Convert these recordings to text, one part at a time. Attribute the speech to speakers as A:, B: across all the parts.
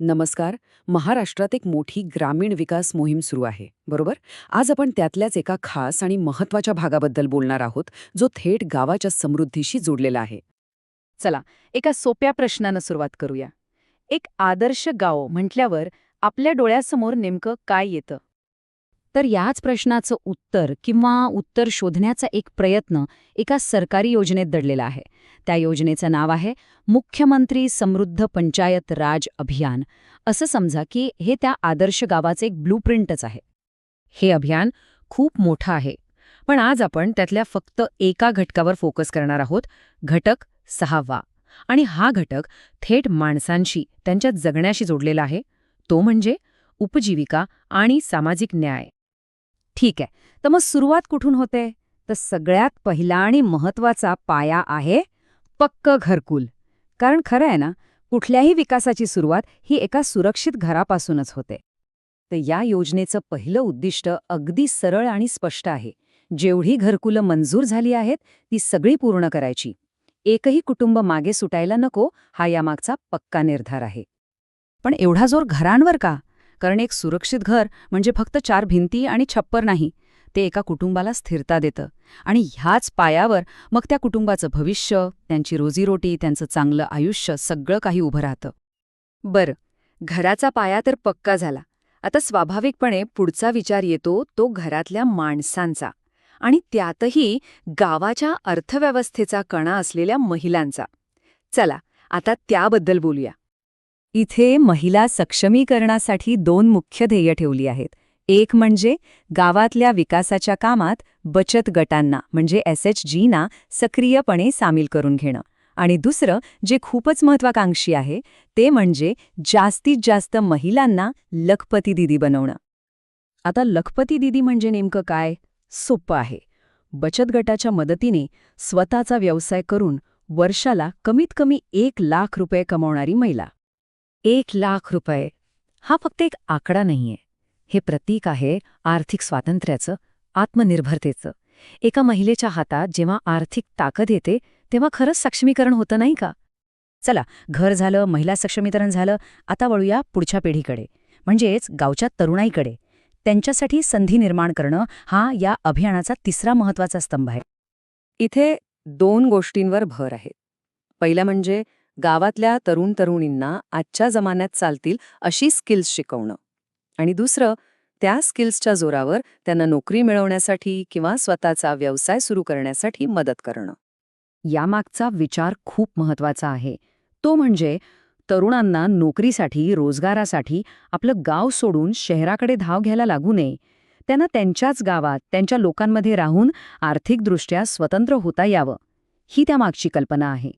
A: नमस्कार. महाराष्ट्रात एक मोठी ग्रामीण विकास मोहीम सुरू आहे. बरोबर? आज आपण त्यातल्याच एका खास आणि महत्त्वाच्या भागाबद्दल बोलणार आहोत जो थेट गावाच्या समृद्धीशी जोडलेला आहे.
B: चला एका सोप्या प्रश्नानं सुरुवात करूया. एक आदर्श गाव म्हटल्यावर आपल्या डोळ्यासमोर नेमकं काय येतं? तर याच प्रश्नाचं उत्तर किंवा उत्तर शोधण्याचा एक प्रयत्न एका सरकारी योजनेत दडलेला आहे. त्या योजनेचं नाव आहे मुख्यमंत्री समृद्ध पंचायत राज अभियान. असं समजा की हे त्या आदर्श गावाचे एक ब्लूप्रिंटच आहे. हे अभियान खूप मोठं आहे. पण आज आपण त्यातल्या फक्त एका घटकावर फोकस करणार आहोत घटक सहावा. आणि हा घटक थेट माणसांशी त्यांच्या जगण्याशी जोडलेला आहे. तो म्हणजे उपजीविका आणि सामाजिक न्याय. ठीक आहे. तर मग सुरुवात कुठून होते? तर सगळ्यात पहिला आणि महत्त्वाचा पाया आहे पक्क घरकुल. कारण खरं आहे ना कुठल्याही विकासाची सुरुवात ही एका सुरक्षित घरापासूनच होते. तर या योजनेचं पहिलं उद्दिष्ट अगदी सरळ आणि स्पष्ट आहे. जेवढी घरकुलं मंजूर झाली आहेत ती सगळी पूर्ण करायची. एकही कुटुंब मागे सुटायला नको हा यामागचा पक्का निर्धार आहे. पण एवढा जोर घरांवर का? कारण एक सुरक्षित घर म्हणजे फक्त चार भिंती आणि छप्पर नाही ते एका कुटुंबाला स्थिरता देतं. आणि ह्याच पायावर मग त्या कुटुंबाचं भविष्य त्यांची रोजीरोटी त्यांचं चांगलं आयुष्य सगळं काही उभं राहतं. बरं घराचा पाया तर पक्का झाला. आता स्वाभाविकपणे पुढचा विचार येतो तो घरातल्या माणसांचा. आणि त्यातही गावाच्या अर्थव्यवस्थेचा कणा असलेल्या महिलांचा. चला आता त्याबद्दल बोलूया. इथे महिला सक्षमीकरणासाठी दोन मुख्य ध्येय ठेवली आहेत. एक म्हणजे गावातल्या विकासाच्या कामात बचत गटांना म्हणजे एस एच जीना सक्रियपणे सामील करून घेणं. आणि दुसरं जे खूपच महत्वाकांक्षी आहे ते म्हणजे जास्तीत जास्त महिलांना लखपती दिदी बनवणं. आता लखपती दिदी म्हणजे नेमकं काय? सोपं आहे. बचत गटाच्या मदतीने स्वतःचा व्यवसाय करून वर्षाला कमीत कमी एक लाख रुपये कमावणारी महिला. एक लाख रुपये. हा फक्त एक आकडा नाहीये. हे प्रतीक आहे आर्थिक स्वातंत्र्याचं आत्मनिर्भरतेचं. एका महिलेच्या हातात जेव्हा आर्थिक ताकद येते तेव्हा खरंच सक्षमीकरण होतं नाही का? चला घर झालं महिला सक्षमीकरण झालं आता वळूया पुढच्या पिढीकडे. म्हणजेच गावच्या तरुणाईकडे. त्यांच्यासाठी संधी निर्माण करणं हा या अभियानाचा तिसरा महत्त्वाचा स्तंभ आहे.
A: इथे दोन गोष्टींवर भर आहे. पहिलं म्हणजे गावातल्या तरुण तरुणींना आजच्या जमान्यात चालतील अशी स्किल्स शिकवणं. आणि दुसरं त्या स्किल्सच्या जोरावर त्यांना नोकरी मिळवण्यासाठी किंवा स्वतःचा व्यवसाय सुरू करण्यासाठी मदत करणं.
B: यामागचा विचार खूप महत्त्वाचा आहे. तो म्हणजे तरुणांना नोकरीसाठी रोजगारासाठी आपलं गाव सोडून शहराकडे धाव घ्यायला लागू नये. त्यांना त्यांच्याच गावात त्यांच्या लोकांमध्ये राहून आर्थिकदृष्ट्या स्वतंत्र होता यावं. ही त्यामागची कल्पना आहे.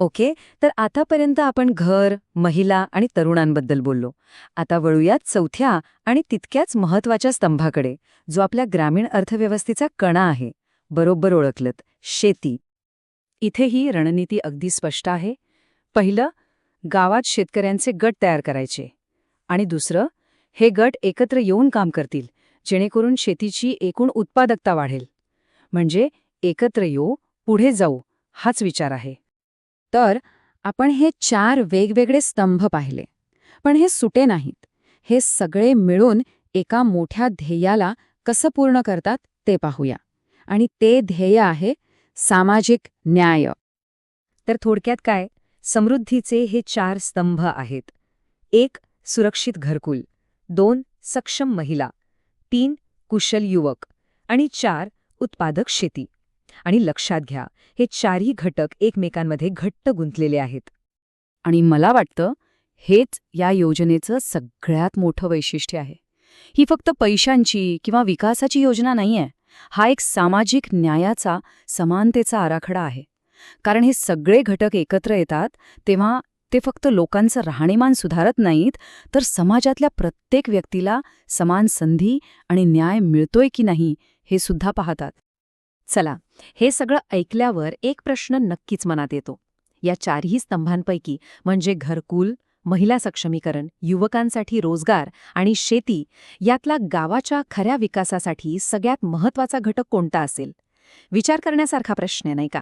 A: ओके? तर आतापर्यंत आपण घर महिला आणि तरुणांबद्दल बोललो. आता वळूयात चौथ्या आणि तितक्याच महत्त्वाच्या स्तंभाकडे जो आपल्या ग्रामीण अर्थव्यवस्थेचा कणा आहे. बरोबर ओळखलत. शेती. इथे ही रणनीती अगदी स्पष्ट आहे. पहिलं गावात शेतकऱ्यांचे गट तयार करायचे. आणि दुसरं हे गट एकत्र येऊन काम करतील जेणेकरून शेतीची एकूण उत्पादकता वाढेल. म्हणजे एकत्र येऊ पुढे जाऊ हाच विचार आहे.
B: तर आपण हे चार वेगवेगळे स्तंभ पाहिले. पण हे सुटे नाहीत. हे सगळे मिळून एका मोठ्या ध्येयाला कसं पूर्ण करतात ते पाहूया. आणि ते ध्येय आहे सामाजिक न्याय.
A: तर थोडक्यात काय? समृद्धीचे हे चार स्तंभ आहेत. एक सुरक्षित घरकुल. दोन सक्षम महिला. तीन कुशल युवक. आणि चार उत्पादक शेती. आणि लक्षात घ्या हे चारही घटक एकमेकांमध्ये घट्ट गुंतलेले आहेत.
B: आणि मला वाटतं हेच या योजनेचं सगळ्यात मोठं वैशिष्ट्य आहे. ही फक्त पैशांची किंवा विकासाची योजना नाहीये. हा एक सामाजिक न्यायाचा समानतेचा आराखडा आहे. कारण हे सगळे घटक एकत्र येतात तेव्हा ते फक्त लोकांचं राहणीमान सुधारत नाहीत तर समाजातल्या प्रत्येक व्यक्तीला समान संधी आणि न्याय मिळतोय की नाही हे सुद्धा पाहतात.
A: चला हे सगळं ऐकल्यावर एक प्रश्न नक्कीच मनात येतो. या चारही स्तंभांपैकी म्हणजे घरकुल महिला सक्षमीकरण युवकांसाठी रोजगार आणि शेती यातला गावाच्या खऱ्या विकासासाठी सगळ्यात महत्त्वाचा घटक कोणता असेल? विचार करण्यासारखा प्रश्न नाही का?